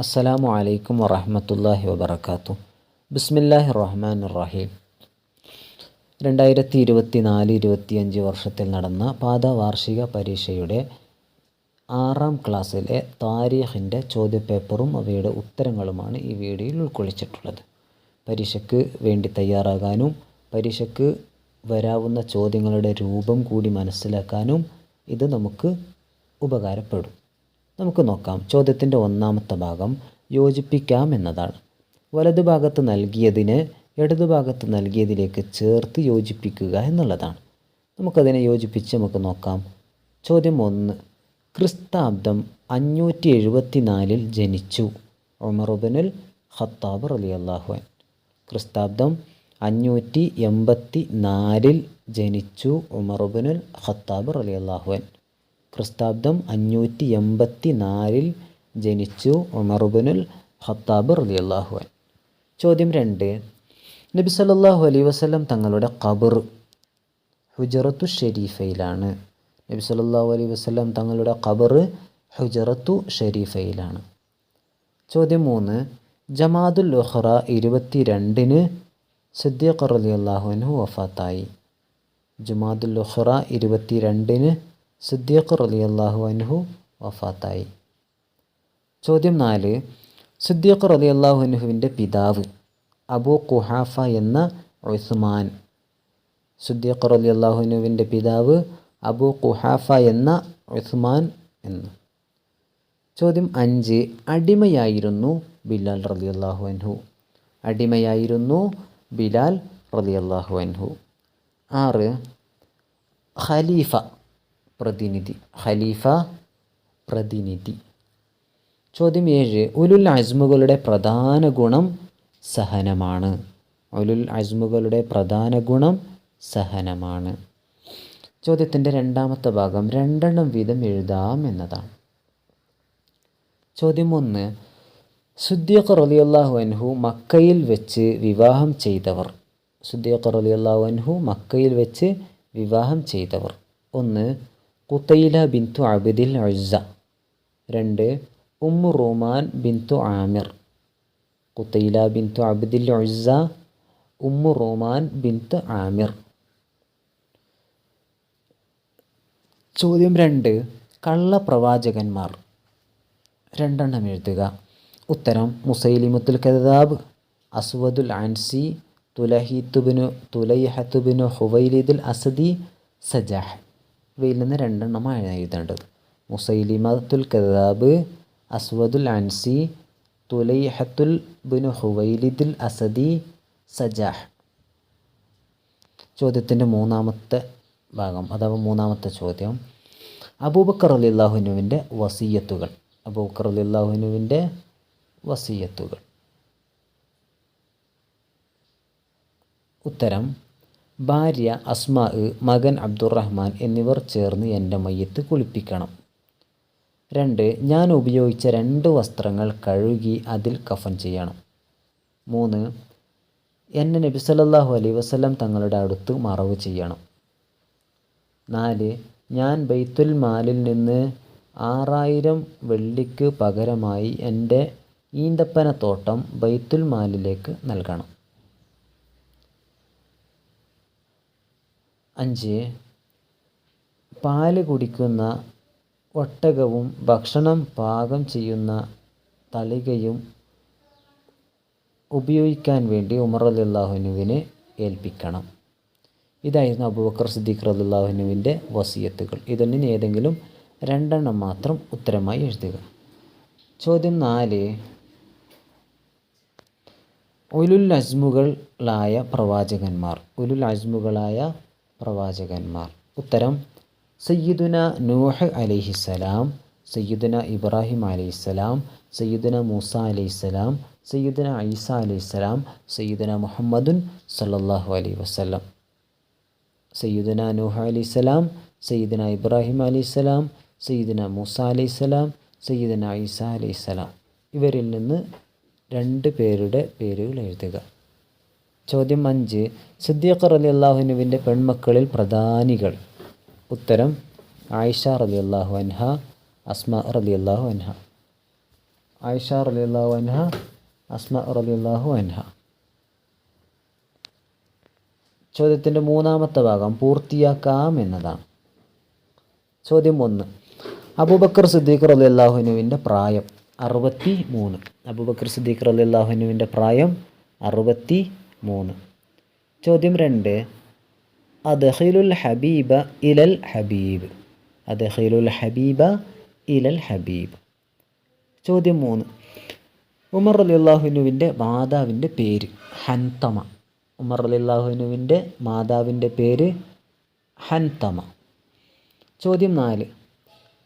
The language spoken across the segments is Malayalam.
അസ്സലാമു അലൈക്കും വറഹമത്തല്ലാഹി വബർക്കാത്തു ബിസ്മില്ലാഹി റഹ്മാൻ റഹീം രണ്ടായിരത്തി ഇരുപത്തി നാല് ഇരുപത്തിയഞ്ച് വർഷത്തിൽ നടന്ന പാദവാർഷിക പരീക്ഷയുടെ ആറാം ക്ലാസ്സിലെ താരീഖിന്റെ ചോദ്യപേപ്പറും അവയുടെ ഉത്തരങ്ങളുമാണ് ഈ വീഡിയോയിൽ ഉൾക്കൊള്ളിച്ചിട്ടുള്ളത്. പരീക്ഷയ്ക്ക് വേണ്ടി തയ്യാറാകാനും പരീക്ഷയ്ക്ക് വരാവുന്ന ചോദ്യങ്ങളുടെ രൂപം കൂടി മനസ്സിലാക്കാനും ഇത് നമുക്ക് ഉപകാരപ്പെടും. നമുക്ക് നോക്കാം. ചോദ്യത്തിന്റെ ഒന്നാമത്തെ ഭാഗം യോജിപ്പിക്കാം എന്നതാണ്. വലതുഭാഗത്ത് നൽകിയതിന് ഇടതുഭാഗത്ത് നൽകിയതിലേക്ക് ചേർത്ത് യോജിപ്പിക്കുക എന്നുള്ളതാണ്. നമുക്കതിനെ യോജിപ്പിച്ച് നമുക്ക് നോക്കാം. ചോദ്യം ഒന്ന്. ക്രിസ്താബ്ദം അഞ്ഞൂറ്റി എഴുപത്തി നാലിൽ ജനിച്ചു ഒമറുബനുൽ ഖത്താബ് റലി അള്ളാഹുൻ ക്രിസ്താബ്ദം അഞ്ഞൂറ്റി എൺപത്തി നാലിൽ ജനിച്ചു ഉമറുബനുൽ ഖത്താബ് റലി അള്ളാഹുൻ ക്രിസ്താബ്ദം അഞ്ഞൂറ്റി എൺപത്തി നാലിൽ ജനിച്ചു ഉമറുബനുൽ ഖത്താബ് റലി അൻ ചോദ്യം രണ്ട്. നബി സല്ലല്ലാഹു അലൈ വസ്ലം തങ്ങളുടെ ഖബർ ഹുജറത്തു ഷെരീഫയിലാണ്. നബി സല്ലല്ലാഹു അലൈ വസ്ലം തങ്ങളുടെ ഖബർ ഹുജറത്തു ഷെരീഫയിലാണ്. ചോദ്യം മൂന്ന്. ജമാദുൽ ഉഹ്റ ഇരുപത്തി രണ്ടിന് സിദ്ദീഖ് റലി അൻഹു വഫാത്തായി. ജുമാദുൽ ഉഹ്റ ഇരുപത്തി രണ്ടിന് സിദ്ദീഖ് റളിയല്ലാഹു അൻഹു വഫാത്തായി. ചോദ്യം നാല് സിദ്ദീഖ് റളിയല്ലാഹു അൻഹുവിന്റെ പിതാവ് അബൂ കുഹാഫ എന്ന ഉസ്മാൻ. സിദ്ദീഖ് റളിയല്ലാഹു അൻഹുവിന്റെ പിതാവ് അബൂ കുഹാഫ എന്ന ഉസ്മാൻ എന്ന്. ചോദ്യം അഞ്ച് അടിമയായിരുന്നു ബിലാൽ റളിയല്ലാഹു അൻഹു. അടിമയായിരുന്നു ബിലാൽ റളിയല്ലാഹു അൻഹു. ആറ് ഖലീഫ പ്രതിനിധി ഖലീഫ പ്രതിനിധി. ചോദ്യം ഏഴ് ഉലുൽ അസ്മുകളുടെ പ്രധാന ഗുണം സഹനമാണ്. ഉലുൽ അസ്മുകളുടെ പ്രധാന ഗുണം സഹനമാണ്. ചോദ്യത്തിന്റെ രണ്ടാമത്തെ ഭാഗം രണ്ടെണ്ണം വീതം എഴുതാം എന്നതാണ്. ചോദ്യം ഒന്ന് സുദ്ദീഖ് റളിയല്ലാഹു അൻഹു മക്കയിൽ വെച്ച് വിവാഹം ചെയ്തവർ. സുദ്ദീഖ് റളിയല്ലാഹു അൻഹു മക്കയിൽ വെച്ച് വിവാഹം ചെയ്തവർ. ഒന്ന് കുത്തൈല ബിന്തു അബിദിൽ അഴ്സ രണ്ട് Umm Ruman bint Amir. Qutaila bint Abdil Uzza Umm Ruman bint Amir. ചോദ്യം രണ്ട് കള്ളപ്രവാചകന്മാർ രണ്ടെണ്ണം എഴുതുക. ഉത്തരം മുസൈലിമുത്തുൽ കദാബ് അസ്വദുൽ ആൻസി തുലഹിത്തുബിനു തുലൈഹത്തുബിനു ഹുവൈലിദുൽ അസദി സജാഹ്. ഇവയിൽ നിന്ന് രണ്ടെണ്ണമാണ് എഴുതേണ്ടത്. മുസൈലിമത്തുൽ കദാബ് അസ്വദുൽ അൻസി തുലൈഹത്തുൽ ബിനു ഹുവൈലിദുൽ അസദി സജാഹ്. ചോദ്യത്തിന്റെ മൂന്നാമത്തെ ഭാഗം അഥവാ മൂന്നാമത്തെ ചോദ്യം. അബൂബക്കർ അലി അള്ളാഹുനുവിന്റെ വസീയത്തുകൾ. അബൂബക്കർ അലി അള്ളാഹുനുവിന്റെ വസീയത്തുകൾ. ഉത്തരം ഭാര്യ അസ്മാ മകൻ അബ്ദുറഹ്മാൻ എന്നിവർ ചേർന്ന് എന്റെ മയ്യത്ത് കുളിപ്പിക്കണം. രണ്ട് ഞാൻ ഉപയോഗിച്ച രണ്ട് വസ്ത്രങ്ങൾ കഴുകി അതിൽ കഫൻ ചെയ്യണം. മൂന്ന് എന്നെ നബി സല്ലല്ലാഹു അലൈ വസ്ലം തങ്ങളുടെ അടുത്ത് മറവ് ചെയ്യണം. നാല് ഞാൻ ബൈത്തുൽ മാലിൽ നിന്ന് ആറായിരം വെള്ളിക്ക് പകരമായി എന്റെ ഈന്തപ്പനത്തോട്ടം ബൈത്തുൽ മാലിലേക്ക് നൽകണം. അഞ്ച്. പാൽ കുടിക്കുന്ന ഒട്ടകവും ഭക്ഷണം പാകം ചെയ്യുന്ന തളികയും ഉപയോഗിക്കാൻ വേണ്ടി ഉമർ അലിള്ളാഹുനുവിനെ ഏൽപ്പിക്കണം. ഇതായിരുന്നു അബൂബക്കർ സിദ്ദീഖ് റലിള്ളാഹുനുവിന്റെ വസിയത്തുകൾ. ഇതിൽ നിന്ന് ഏതെങ്കിലും രണ്ടെണ്ണം മാത്രം ഉത്തരമായി എഴുതുക. ചോദ്യം നാല്. ഉലുൽ അസ്മുകളായ പ്രവാചകന്മാർ ഉലുൽ അസ്മുകളായ പ്രവാചകന്മാർ. ഉത്തരം സയ്യിദുന നൂഹ് അലൈഹിസ്സലാം സയ്യിദുന ഇബ്രാഹിം അലൈഹിസ്സലാം സയ്യിദുന മൂസ അലൈഹിസ്സലാം സയ്യിദുന ഈസ അലൈഹിസ്സലാം സയ്യിദുന മുഹമ്മദുൻ സല്ലാഹു അലൈ വസല്ലം. സയ്യിദുന നൂഹ് അലൈഹിസ്സലാം സയ്യിദുന ഇബ്രാഹിം അലൈഹിസ്സലാം സയ്യിദുന മൂസ അലൈഹിസ്സലാം സയ്യിദുന ഈസ അലൈഹിസ്സലാം ഇവരിൽ നിന്ന് രണ്ട് പേരുടെ പേരുകൾ എഴുതുക. ചോദ്യം അഞ്ച്. സിദ്ദീഖ് റലി അള്ളാഹുനുവിന്റെ പെൺമക്കളിൽ പ്രധാനികൾ. ഉത്തരം ആയിഷ റലി അള്ളാഹു അൻഹ അസ്മ റലി അള്ളാഹു അൻഹ. ആയിഷ അള്ളാഹു അൻഹ അസ്മ റലിയല്ലാഹു അൻഹ. ചോദ്യത്തിന്റെ മൂന്നാമത്തെ ഭാഗം പൂർത്തിയാക്കാം എന്നതാണ്. ചോദ്യം ഒന്ന്. അബൂബക്കർ സിദ്ദീഖ് റലി അള്ളാഹുനുവിന്റെ പ്രായം അറുപത്തി മൂന്ന് അബൂബക്കർ സിദ്ദീഖ് റലി അള്ളാഹുനുവിന്റെ പ്രായം അറുപത്തി മൂന്ന്. ചോദ്യം രണ്ട്. അദഹിലുൽ ഹബീബ ഇലൽ ഹബീബ്. അദഹിലുൽ ഹബീബ ഇലൽ ഹബീബ്. ചോദ്യം മൂന്ന്. ഉമർ അലി അള്ളാഹുനുവിന്റെ മാതാവിന്റെ പേര് ഹൻതമ. ഉമർ അലി അള്ളാഹുനുവിന്റെ മാതാവിന്റെ പേര് ഹൻതമ. ചോദ്യം നാല്.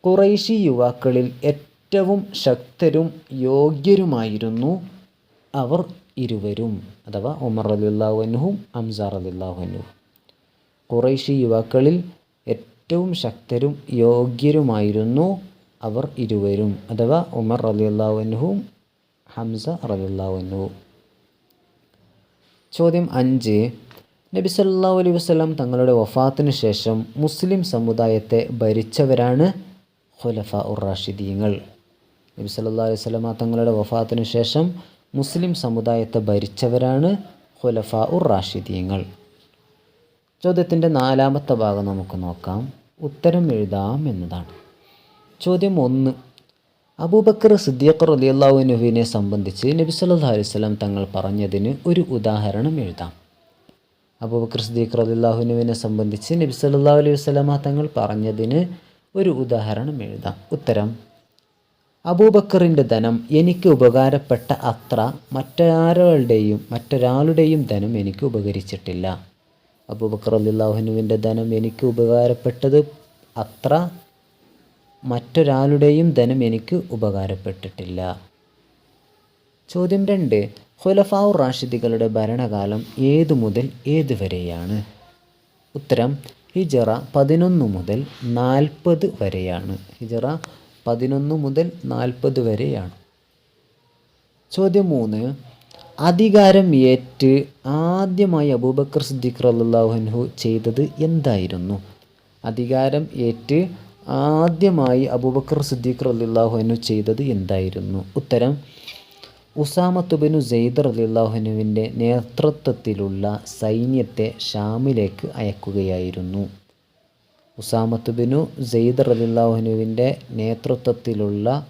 കുറൈശി യുവാക്കളിൽ ഏറ്റവും ശക്തരും യോഗ്യരുമായിരുന്നു അവർ ഇരുവരും അഥവാ ഉമർ അലിള്ളാഹുനും അംസാർ അലിള്ളാഹുനും കുറേശ്ശി യുവാക്കളിൽ ഏറ്റവും ശക്തരും യോഗ്യരുമായിരുന്നു അവർ ഇരുവരും അഥവാ ഉമർ റലിയുള്ളാഹുനും ഹംസ റലിയുള്ളാഹുനും ചോദ്യം അഞ്ച്. നബി സല്ലാ അലൈഹി വസല്ലം തങ്ങളുടെ വഫാത്തിന് ശേഷം മുസ്ലിം സമുദായത്തെ ഭരിച്ചവരാണ് ഖുലഫ ഉർ റാഷിദീങ്ങൾ. നബി സല്ലാ അലൈഹി വസല്ലമ തങ്ങളുടെ വഫാത്തിന് ശേഷം മുസ്ലിം സമുദായത്തെ ഭരിച്ചവരാണ് ഖുലഫ ഉർ റാഷിദീങ്ങൾ. ചോദ്യത്തിന്റെ നാലാമത്തെ ഭാഗം നമുക്ക് നോക്കാം. ഉത്തരം എഴുതാം എന്നതാണ്. ചോദ്യം ഒന്ന്. അബൂബക്കർ സിദ്ദീഖ് റലിയല്ലാഹുനുവിനെ സംബന്ധിച്ച് നബി സല്ലാ അലൈഹി വസല്ലം തങ്ങൾ പറഞ്ഞതിന് ഒരു ഉദാഹരണം എഴുതാം. അബൂബക്കർ സിദ്ദീഖ് റലിയല്ലാഹുനുവിനെ സംബന്ധിച്ച് നബി സല്ലാ അലൈഹി വസല്ലമ തങ്ങൾ പറഞ്ഞതിന് ഒരു ഉദാഹരണം എഴുതാം. ഉത്തരം അബൂബക്കറിന്റെ ധനം എനിക്ക് ഉപകാരപ്പെട്ട അത്ര മറ്റാരുടെയും മറ്റൊരാളുടെയും ധനം എനിക്ക് ഉപകരിച്ചിട്ടില്ല. അബൂബക്കർ അല്ലാഹുനുവിന്റെ ധനം എനിക്ക് ഉപകാരപ്പെട്ടത് അത്ര മറ്റൊരാളുടെയും ധനം എനിക്ക് ഉപകാരപ്പെട്ടിട്ടില്ല. ചോദ്യം രണ്ട് ഖുലഫാവു റാഷിദികളുടെ ഭരണകാലം ഏതു മുതൽ ഏതു വരെയാണ്? ഉത്തരം ഹിജറ പതിനൊന്ന് മുതൽ നാൽപ്പത് വരെയാണ്. ഹിജറ പതിനൊന്ന് മുതൽ നാൽപ്പത് വരെയാണ്. ചോദ്യം മൂന്ന്. അധികാരം ഏറ്റ് ആദ്യമായി അബൂബക്കർ സിദ്ദീഖ് അള്ളാഹുഹു ചെയ്തത് എന്തായിരുന്നു? അധികാരം ഏറ്റ് ആദ്യമായി അബൂബക്കർ സിദ്ദീഖ് റല്ലാഹുനു ചെയ്തത് എന്തായിരുന്നു? ഉത്തരം ഉസാമത്തുബിനു സെയ്ദ് റലിള്ളാഹുനുവിന്റെ നേതൃത്വത്തിലുള്ള സൈന്യത്തെ ഷാമിലേക്ക് അയക്കുകയായിരുന്നു. ഉസാമത്തുബിനു സെയ്ദ് റലിള്ളാഹുനുവിന്റെ നേതൃത്വത്തിലുള്ള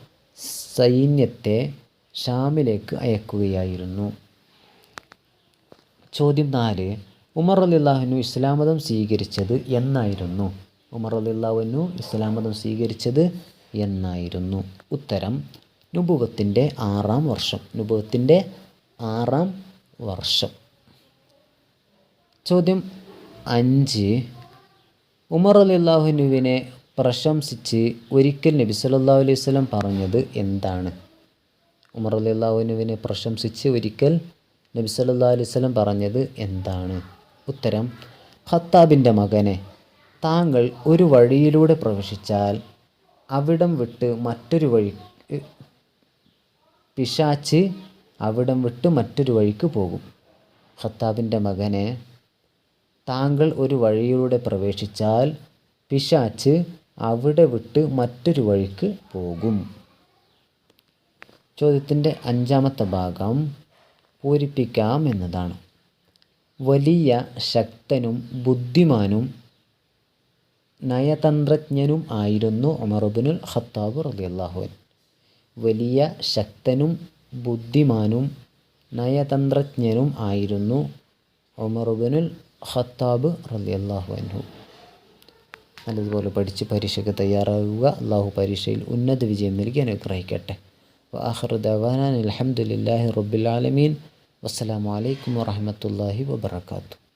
സൈന്യത്തെ ഷാമിലേക്ക് അയക്കുകയായിരുന്നു. ചോദ്യം നാല് ഉമർ അലിള്ളാഹുനു ഇസ്ലാം മതം സ്വീകരിച്ചത് എന്നായിരുന്നു. ഉമർ അലിള്ളാഹുനു ഇസ്ലാം മതം സ്വീകരിച്ചത് എന്നായിരുന്നു. ഉത്തരം നുബുവത്തിന്റെ ആറാം വർഷം. നുബുവത്തിന്റെ ആറാം വർഷം. ചോദ്യം അഞ്ച് ഉമർ അലിള്ളാഹുനുവിനെ പ്രശംസിച്ച് ഒരിക്കൽ നബി സല്ലല്ലാഹു അലൈഹി വസല്ലം പറഞ്ഞത് എന്താണ്? ഉമർ അലിള്ളാഹുനുവിനെ പ്രശംസിച്ച് ഒരിക്കൽ നബി സല്ലല്ലാഹു അലൈഹി വസല്ലം പറഞ്ഞത് എന്താണ്? ഉത്തരം ഖത്താബിന്റെ മകനെ. താങ്കൾ ഒരു വഴിയിലൂടെ പ്രവേശിച്ചാൽ അവിടം വിട്ട് മറ്റൊരു വഴി പിശാച്ച് അവിടം വിട്ട് മറ്റൊരു വഴിക്ക് പോകും. ഖത്താബിന്റെ മകനെ താങ്കൾ ഒരു വഴിയിലൂടെ പ്രവേശിച്ചാൽ പിശാച്ച് അവിടെ വിട്ട് മറ്റൊരു വഴിക്ക് പോകും. ചോദ്യത്തിന്റെ അഞ്ചാമത്തെ ഭാഗം പൂരിപ്പിക്കാം എന്നതാണ്. വലിയ ശക്തനും ബുദ്ധിമാനും നയതന്ത്രജ്ഞനും ആയിരുന്നു ഉമറുബിനുൽ ഖത്താബ് അള്ളാഹുൻ വലിയ ശക്തനും ബുദ്ധിമാനും നയതന്ത്രജ്ഞനും ആയിരുന്നു ഉമറുബിനുൽ ഖത്താബ് റളിയല്ലാഹു അൻഹു. നല്ലതുപോലെ പഠിച്ച് പരീക്ഷയ്ക്ക് തയ്യാറാവുക. അള്ളാഹു പരീക്ഷയിൽ ഉന്നത വിജയം നൽകി അനുഗ്രഹിക്കട്ടെ. വാഹർ ദവാനാൻ അലഹമുല്ലാഹി റബ്ബുലാലമീൻ വസ്സലാമലൈക്കും വാഹമത്തല്ലാഹി വാബർക്കാത്തു